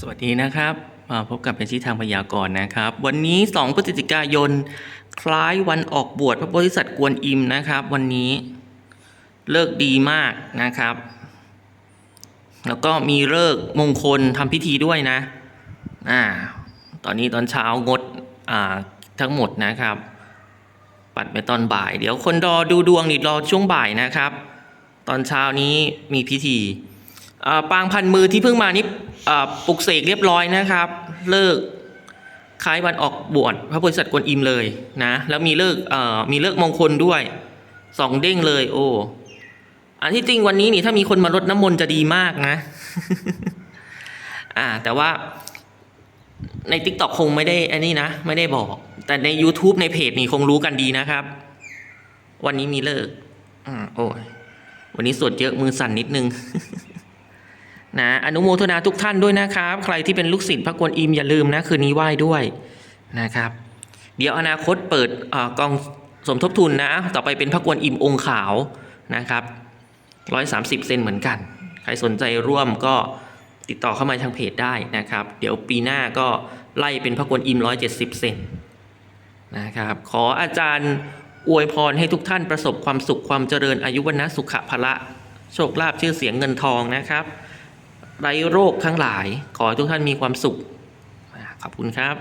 สวัสดีนะครับมาพบกับเป็นชี้ทางพยากรณ์นะครับ วันนี้ 2 พฤศจิกายน คล้ายวันออกบวชพระโพธิสัตว์กวนอิมนะครับ วันนี้เลิกดีมากนะครับ แล้วก็มีเลิกมงคลทำพิธีด้วยนะอ่าตอนนี้ตอนเช้างดอ่าทั้งหมดนะครับ ปัดไปตอนบ่าย เดี๋ยวคนรอดูดวงนี่รอช่วงบ่ายนะครับ ตอนเช้านี้มีพิธี ปางพันมือที่เพิ่งมานี่ปลุกเสกเรียบร้อยนะครับ เลิกคล้ายวันออกบวชพระโพธิสัตว์กวนอิมเลยนะแล้วมีเลิกมีเลิกมงคลด้วยสองเด้งเลย โอ้อันที่จริงวันนี้นี่ถ้ามีคนมารดน้ำมนต์จะดีมากนะ อ่า แต่ว่าใน t ิ k t o k คงไม่ได้อันนี้นะ ไม่ได้บอก แต่ใน YouTube ในเพจนี่คงรู้กันดีนะครับ วันนี้มีเลิกอ่าโอ้ยวันนี้สวดเยอะมือสั่นนิดนึง นะอนุโมทนาทุกท่านด้วยนะครับ ใครที่เป็นลูกศิษย์พระกวนอิมอย่าลืมนะคืนนี้ไหว้ด้วยนะครับ เดี๋ยวอนาคตเปิดอกองสมทบทุนนะ ต่อไปเป็นพระกวนอิมองค์ขาวนะครับร้อยสามสิบเซนเหมือนกัน ใครสนใจร่วมก็ติดต่อเข้ามาทางเพจได้นะครับ เดี๋ยวปีหน้าก็ไล่เป็นพระกวนอิมร้อยเจ็ดสิบเซนนะครับ ขออาจารย์อวยพรให้ทุกท่านประสบความสุขความเจริญอายุวันะสุขภละ โชคลาภชื่อเสียงเงินทองนะครับ ไร้โรคทั้งหลาย ขอให้ทุกท่านมีความสุขขอบคุณครับ